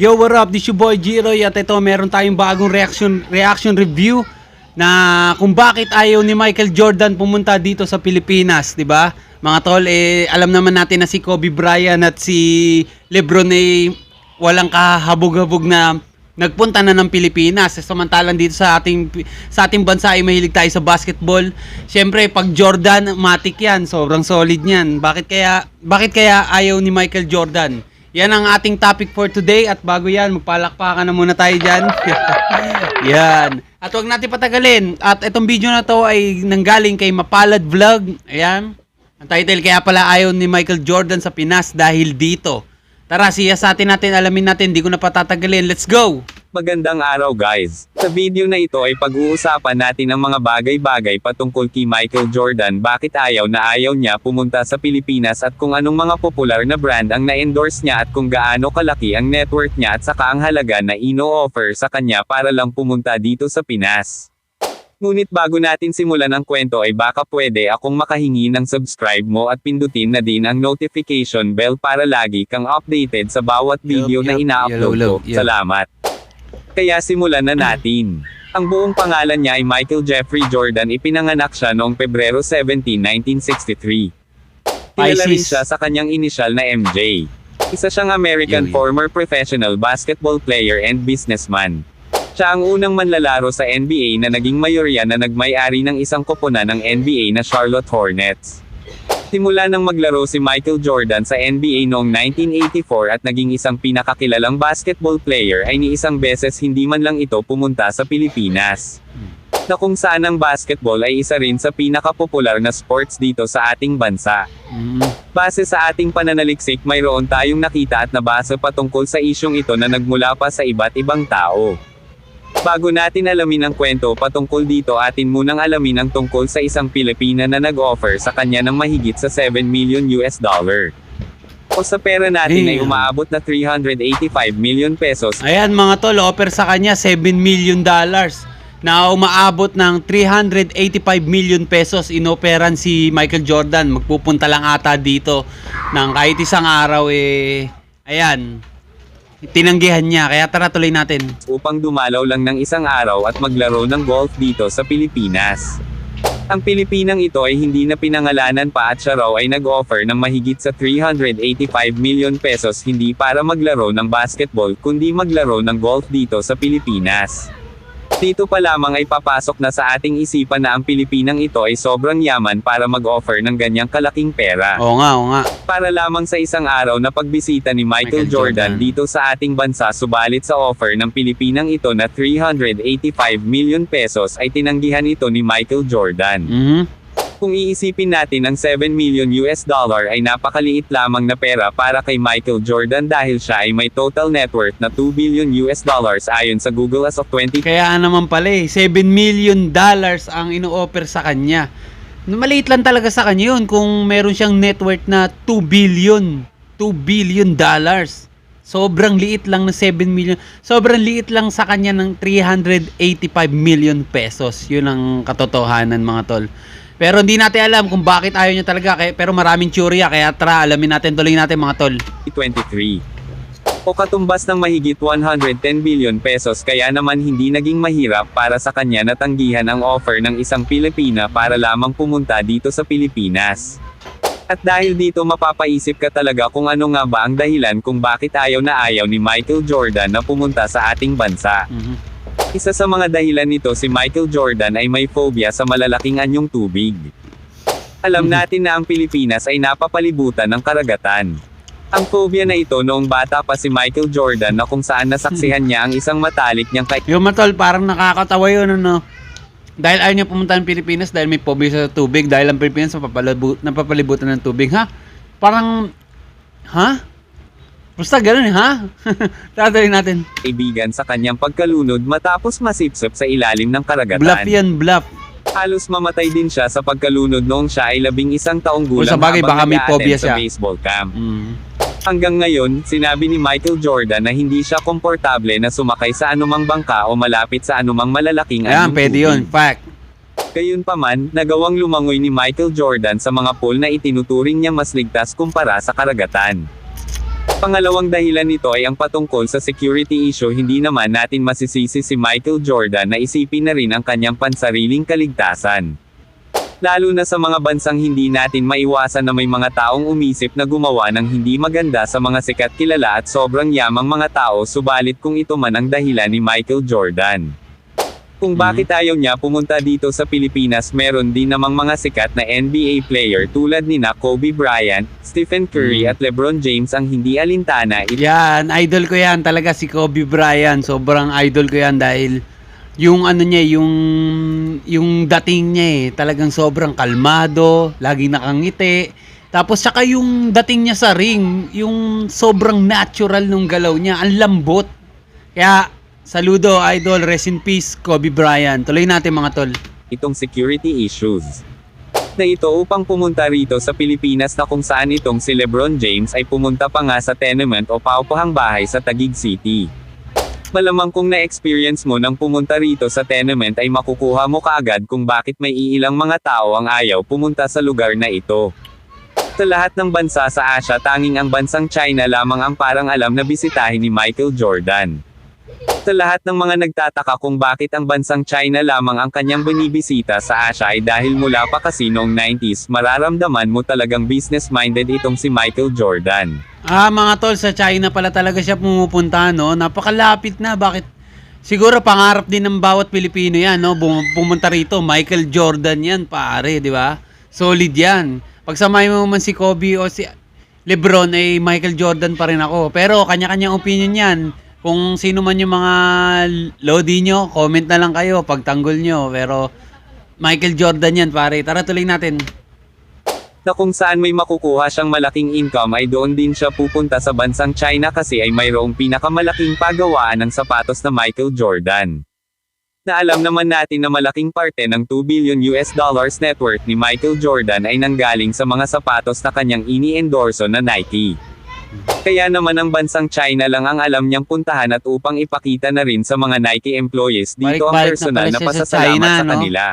Yo, what up? This your boy Jiroy at ito meron tayong bagong reaction reaction review na kung bakit ayaw ni Michael Jordan pumunta dito sa Pilipinas, 'di ba? Mga tol, eh, alam naman natin na si Kobe Bryant at si LeBron eh, walang kahabog-habog na nagpunta na ng Pilipinas. Samantalang dito sa ating sa ating bansa ay mahilig tayo sa basketball. Siyempre, pag Jordan, matik 'yan, sobrang solid niyan. Bakit kaya bakit kaya ayaw ni Michael Jordan? Yan ang ating topic for today at bago yan, magpalakpakan na muna tayo dyan. yan. At wag natin patagalin. At itong video na to ay nanggaling kay Mapalad Vlog. Ayan. Ang title kaya pala ayaw ni Michael Jordan sa Pinas dahil dito. Tara, siya sa atin natin, alamin natin, di ko na patatagalin. Let's go! Magandang araw guys. Sa video na ito ay pag-uusapan natin ang mga bagay-bagay patungkol kay Michael Jordan bakit ayaw na ayaw niya pumunta sa Pilipinas at kung anong mga popular na brand ang na-endorse niya at kung gaano kalaki ang net worth niya at saka ang halaga na ino-offer sa kanya para lang pumunta dito sa Pinas. Ngunit bago natin simulan ang kwento ay baka pwede akong makahingi ng subscribe mo at pindutin na din ang notification bell para lagi kang updated sa bawat video Yup, na yup, ina-upload ko. yup. Salamat. Kaya simulan na natin. Ang buong pangalan niya ay Michael Jeffrey Jordan ipinanganak siya noong Pebrero 17, 1963. Kilala rin siya sa kanyang inisyal na MJ. Isa siyang American yo. former professional basketball player and businessman. Siya ang unang manlalaro sa NBA na naging mayorya na nagmay-ari ng isang koponan ng NBA na Charlotte Hornets. Simula nang maglaro si Michael Jordan sa NBA noong 1984 at naging isang pinakakilalang basketball player ay ni isang beses hindi man lang ito pumunta sa Pilipinas. Na kung saan ang basketball ay isa rin sa pinakapopular na sports dito sa ating bansa. Mm. Base sa ating pananaliksik mayroon tayong nakita at nabasa patungkol sa isyong ito na nagmula pa sa iba't ibang tao. Bago natin alamin ang kwento patungkol dito atin munang alamin ang tungkol sa isang Pilipina na nag-offer sa kanya ng mahigit sa 7 million US dollar. O sa pera natin ay Damn. umaabot na 385 million pesos Ayan mga tol, offer sa kanya 7 million dollars na umaabot ng 385 million pesos inoperan si Michael Jordan. Magpupunta lang ata dito ng kahit isang araw eh ayan. Tinanggihan niya kaya tara tuloy natin. upang dumalaw lang ng isang araw at maglaro ng golf dito sa Pilipinas. Ang Pilipinang ito ay hindi na pinangalanan pa at siya raw ay nag-offer ng mahigit sa 385 million pesos hindi para maglaro ng basketball kundi maglaro ng golf dito sa Pilipinas. Dito pa lamang ay papasok na sa ating isipan na ang Pilipinang ito ay sobrang yaman para mag-offer ng ganyang kalaking pera. Oo nga, oo nga. Para lamang sa isang araw na pagbisita ni Michael, Michael Jordan, Jordan. dito sa ating bansa subalit sa offer ng Pilipinang ito na 385 million pesos ay tinanggihan ito ni Michael Jordan. Mhm. Kung iisipin natin ang 7 million US dollar ay napakaliit lamang na pera para kay Michael Jordan dahil siya ay may total net worth na 2 billion US dollars ayon sa Google as of 20 Kaya naman pala eh, 7 million dollars ang ino-offer sa kanya. Maliit lang talaga sa kanya yun kung meron siyang net worth na 2 billion. 2 billion dollars. Sobrang liit lang ng 7 million. Sobrang liit lang sa kanya ng 385 million pesos. Yun ang katotohanan mga tol. Pero hindi natin alam kung bakit ayaw niya talaga. Kaya, pero maraming teorya. Kaya tara, alamin natin, tuloy natin mga tol. 2023. O katumbas ng mahigit 110 billion pesos kaya naman hindi naging mahirap para sa kanya na tanggihan ang offer ng isang Pilipina para lamang pumunta dito sa Pilipinas. At dahil dito mapapaisip ka talaga kung ano nga ba ang dahilan kung bakit ayaw na ayaw ni Michael Jordan na pumunta sa ating bansa. Mhm. Isa sa mga dahilan nito si Michael Jordan ay may phobia sa malalaking anyong tubig. Alam Mhm. natin na ang Pilipinas ay napapalibutan ng karagatan. Ang phobia na ito noong bata pa si Michael Jordan na kung saan nasaksihan niya ang isang matalik niyang kay Yung matol, parang nakakatawa yun, ano. Dahil ayaw niya pumunta ng Pilipinas dahil may phobia sa tubig. Dahil ang Pilipinas napapalibu- napapalibutan ng tubig. Ha? Parang, ha? Basta ganun ha? Tatawin natin. kaibigan sa kanyang pagkalunod matapos masipsip sa ilalim ng karagatan. Bluff yan, bluff. Halos mamatay din siya sa pagkalunod noong siya ay labing isang taong gulang sa bagay, habang baka may phobia sa siya. baseball camp. Mm. Hanggang ngayon, sinabi ni Michael Jordan na hindi siya komportable na sumakay sa anumang bangka o malapit sa anumang malalaking Ayan, anyong pwede yun. Fact. Gayunpaman, nagawang lumangoy ni Michael Jordan sa mga pool na itinuturing niya mas ligtas kumpara sa karagatan. Pangalawang dahilan nito ay ang patungkol sa security issue hindi naman natin masisisi si Michael Jordan na isipin na rin ang kanyang pansariling kaligtasan. Lalo na sa mga bansang hindi natin maiwasan na may mga taong umisip na gumawa ng hindi maganda sa mga sikat kilala at sobrang yamang mga tao subalit kung ito man ang dahilan ni Michael Jordan. Kung bakit ayaw niya pumunta dito sa Pilipinas meron din namang mga sikat na NBA player tulad ni na Kobe Bryant, Stephen Curry at LeBron James ang hindi alintana Yan, idol ko yan talaga si Kobe Bryant. Sobrang idol ko yan dahil yung ano niya, yung yung dating niya eh, talagang sobrang kalmado, laging nakangiti. Tapos saka yung dating niya sa ring, yung sobrang natural nung galaw niya, ang lambot. Kaya saludo idol, rest in peace Kobe Bryant. Tuloy natin mga tol. itong security issues. Na ito upang pumunta rito sa Pilipinas na kung saan itong si Lebron James ay pumunta pa nga sa tenement o paupahang bahay sa Taguig City. Malamang kung na-experience mo nang pumunta rito sa tenement ay makukuha mo kaagad kung bakit may iilang mga tao ang ayaw pumunta sa lugar na ito. Sa lahat ng bansa sa Asia tanging ang bansang China lamang ang parang alam na bisitahin ni Michael Jordan. Sa lahat ng mga nagtataka kung bakit ang bansang China lamang ang kanyang binibisita sa Asia ay dahil mula pa kasi noong 90s mararamdaman mo talagang business-minded itong si Michael Jordan. Ah, mga tol, sa China pala talaga siya pumupunta, no? Napakalapit na. Bakit? Siguro pangarap din ng bawat Pilipino yan, no? Pumunta rito. Michael Jordan yan, pare, di ba? Solid yan. Pagsamay mo man si Kobe o si Lebron, ay Michael Jordan pa rin ako. Pero kanya-kanyang opinion yan. Kung sino man yung mga lodi nyo, comment na lang kayo, pagtanggol nyo. Pero Michael Jordan yan, pare. Tara, tuloy natin. Na kung saan may makukuha siyang malaking income ay doon din siya pupunta sa bansang China kasi ay mayroong pinakamalaking pagawaan ng sapatos na Michael Jordan. Na alam naman natin na malaking parte ng 2 billion US dollars net worth ni Michael Jordan ay nanggaling sa mga sapatos na kanyang ini-endorso na Nike. Kaya naman ang bansang China lang ang alam niyang puntahan at upang ipakita na rin sa mga Nike employees dito ang na personal pala na siya sa pasasalamat China, sa no? kanila.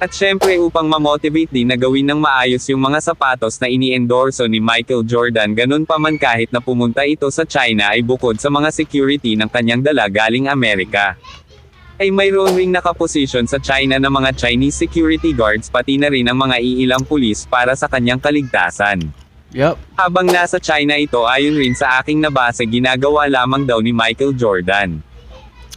At syempre upang ma-motivate din na gawin ng maayos yung mga sapatos na ini-endorso ni Michael Jordan ganun pa man kahit na pumunta ito sa China ay bukod sa mga security ng kanyang dala galing Amerika. Ay mayroon ring nakaposisyon sa China na mga Chinese security guards pati na rin ang mga iilang pulis para sa kanyang kaligtasan. Yup. Habang nasa China ito ayon rin sa aking nabasa ginagawa lamang daw ni Michael Jordan.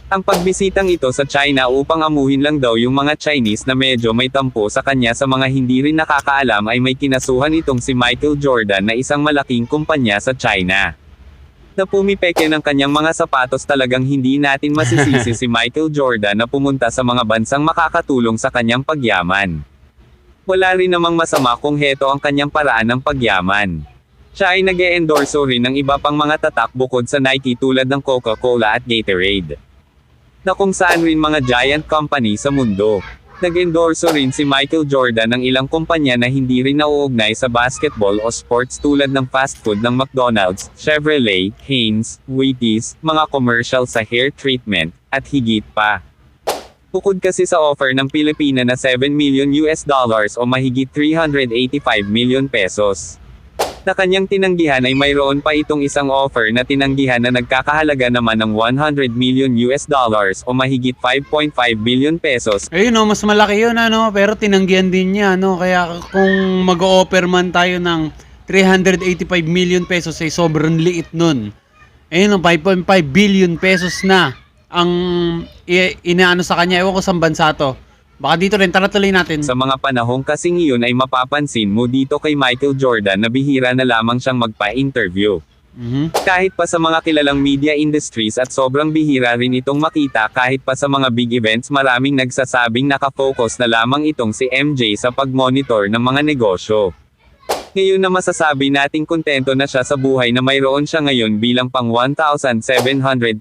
Ang pagbisitang ito sa China upang amuhin lang daw yung mga Chinese na medyo may tampo sa kanya sa mga hindi rin nakakaalam ay may kinasuhan itong si Michael Jordan na isang malaking kumpanya sa China. Na pumipeke ng kanyang mga sapatos talagang hindi natin masisisi si Michael Jordan na pumunta sa mga bansang makakatulong sa kanyang pagyaman. Wala rin namang masama kung heto ang kanyang paraan ng pagyaman. Siya ay nag endorso rin ng iba pang mga tatak bukod sa Nike tulad ng Coca-Cola at Gatorade. Na kung saan rin mga giant company sa mundo. Nag-endorso rin si Michael Jordan ng ilang kumpanya na hindi rin nauugnay sa basketball o sports tulad ng fast food ng McDonald's, Chevrolet, Hanes, Wheaties, mga commercial sa hair treatment, at higit pa. Bukod kasi sa offer ng Pilipina na 7 million US dollars o mahigit 385 million pesos. Na kanyang tinanggihan ay mayroon pa itong isang offer na tinanggihan na nagkakahalaga naman ng 100 million US dollars o mahigit 5.5 billion pesos Ayun no, mas malaki yun ano, pero tinanggihan din niya no. Kaya kung mag-o-offer man tayo ng 385 million pesos ay sobrang liit nun. Ayun no, 5.5 billion pesos na ang inaano sa kanya. Ewan ko sa bansa to. Baka dito rin, tara tuloy natin. Sa mga panahong kasing iyon ay mapapansin mo dito kay Michael Jordan na bihira na lamang siyang magpa-interview. Mhm. Kahit pa sa mga kilalang media industries at sobrang bihira rin itong makita kahit pa sa mga big events maraming nagsasabing nakafocus na lamang itong si MJ sa pag-monitor ng mga negosyo. Ngayon na masasabi nating kontento na siya sa buhay na mayroon siya ngayon bilang pang 1,729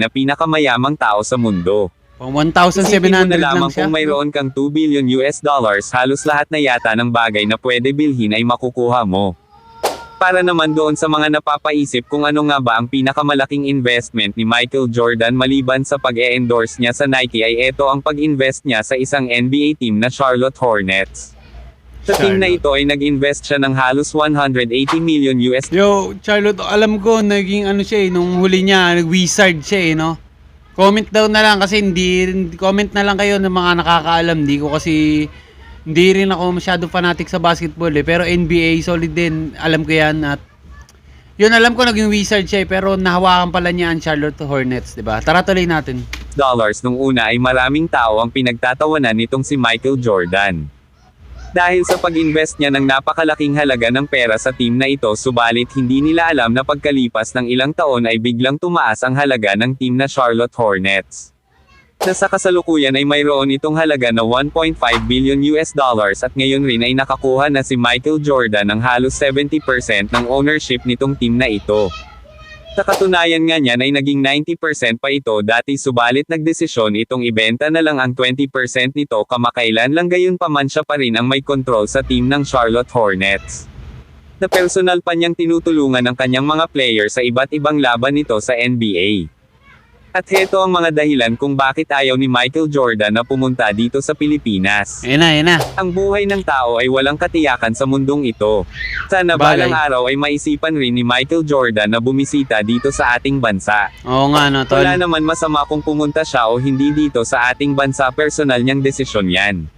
na pinakamayamang tao sa mundo. Pang Isipin mo 1,700 na lang lamang siya. kung mayroon kang 2 billion US dollars halos lahat na yata ng bagay na pwede bilhin ay makukuha mo. Para naman doon sa mga napapaisip kung ano nga ba ang pinakamalaking investment ni Michael Jordan maliban sa pag-e-endorse niya sa Nike ay eto ang pag-invest niya sa isang NBA team na Charlotte Hornets. Sa team na Charlotte. ito ay nag-invest siya ng halos 180 million US Yo, Charlotte, alam ko, naging ano siya eh, nung huli niya, nag-wizard siya eh, no? Comment daw na lang kasi hindi, comment na lang kayo ng mga nakakaalam. Hindi ko kasi, hindi rin ako masyado fanatic sa basketball eh. Pero NBA, solid din. Alam ko yan at yun alam ko naging wizard siya eh, pero nahawakan pala niya ang Charlotte Hornets, di ba? Tara tuloy natin. dollars nung una ay maraming tao ang pinagtatawanan nitong si Michael Jordan. Dahil sa pag-invest niya ng napakalaking halaga ng pera sa team na ito subalit hindi nila alam na pagkalipas ng ilang taon ay biglang tumaas ang halaga ng team na Charlotte Hornets. Na sa kasalukuyan ay mayroon itong halaga na 1.5 billion US dollars at ngayon rin ay nakakuha na si Michael Jordan ng halos 70% ng ownership nitong team na ito. Sa katunayan nga niyan ay naging 90% pa ito dati subalit nagdesisyon itong ibenta na lang ang 20% nito kamakailan lang gayon pa man siya pa rin ang may control sa team ng Charlotte Hornets. Na personal pa niyang tinutulungan ng kanyang mga player sa iba't ibang laban nito sa NBA. At heto ang mga dahilan kung bakit ayaw ni Michael Jordan na pumunta dito sa Pilipinas. Ayun na, ayun na. Ang buhay ng tao ay walang katiyakan sa mundong ito. Sana Bagay. balang araw ay maisipan rin ni Michael Jordan na bumisita dito sa ating bansa. Oo nga, no, tol. Wala naman masama kung pumunta siya o hindi dito sa ating bansa personal niyang desisyon yan.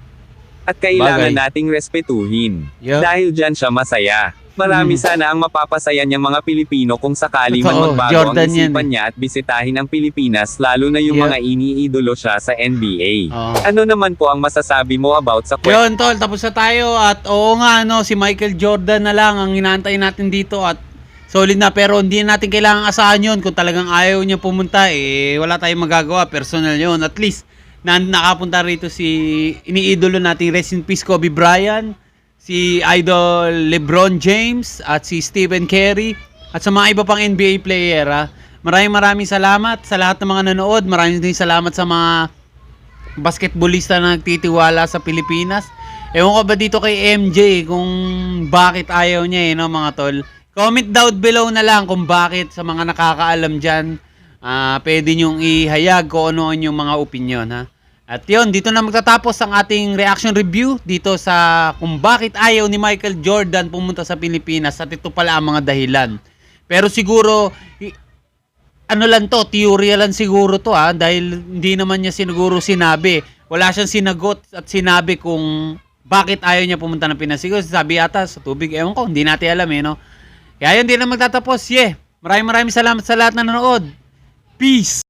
At kailangan Bagay. nating respetuhin. Yup. Dahil dyan siya masaya. Marami Mm. sana ang mapapasaya niyang mga Pilipino kung sakali man magbago Jordan ang isipan yan eh. niya at bisitahin ang Pilipinas lalo na yung Yup. mga iniidolo siya sa NBA. Oo. Ano naman po ang masasabi mo about sa question? Yun, tol, tapos na tayo at oo nga, no, si Michael Jordan na lang ang inaantay natin dito at solid na pero hindi natin kailangang asahan yun kung talagang ayaw niya pumunta eh wala tayong magagawa, personal yun. At least na nakapunta rito si iniidolo nating rest in peace Kobe Bryant, si idol LeBron James at si Stephen Curry at sa mga iba pang NBA player. ah. Maraming maraming salamat sa lahat ng mga nanood. Maraming din salamat sa mga basketballista na nagtitiwala sa Pilipinas. Ewan ko ba dito kay MJ kung bakit ayaw niya eh, no, mga tol. Comment down below na lang kung bakit sa mga nakakaalam dyan. Ah, pwede nyong ihayag kung ano inyong mga opinion, ha. At yun, dito na magtatapos ang ating reaction review dito sa kung bakit ayaw ni Michael Jordan pumunta sa Pilipinas at ito pala ang mga dahilan. Pero siguro, ano lang to, teorya lang siguro to ha, dahil hindi naman niya siguro sinabi. Wala siyang sinagot at sinabi kung bakit ayaw niya pumunta ng Pinas. Siguro sabi ata sa tubig, ewan ko, hindi natin alam eh, no? Kaya yun, hindi na magtatapos. Yeah, maraming maraming salamat sa lahat na nanood. Peace!